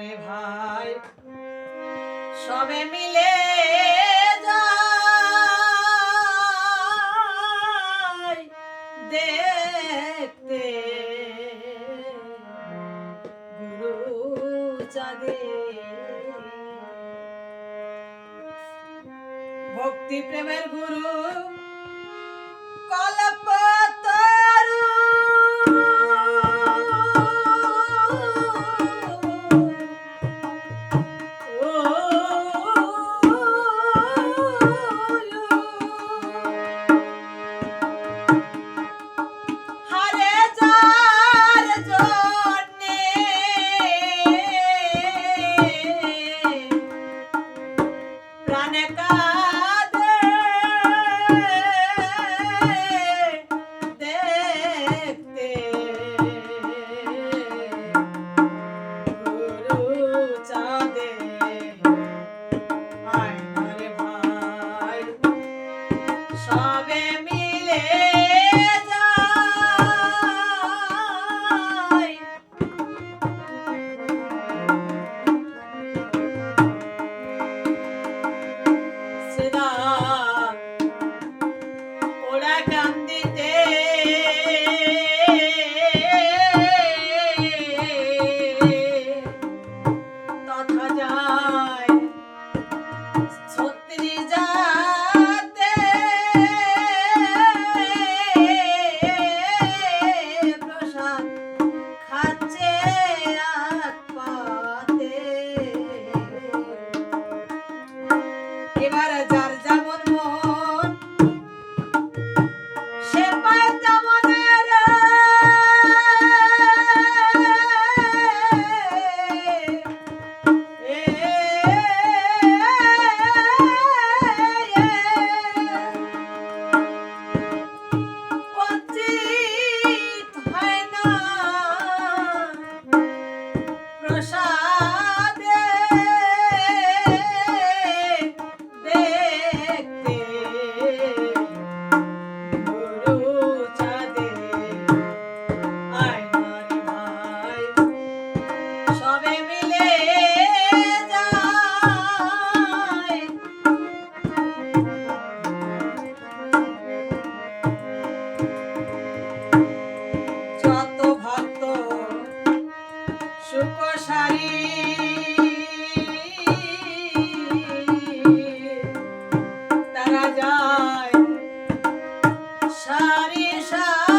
রে ভাই। সবে মিলে যাই দেখতে। গুরু চাঁদের ভক্তি প্রেমের গুরু নিশা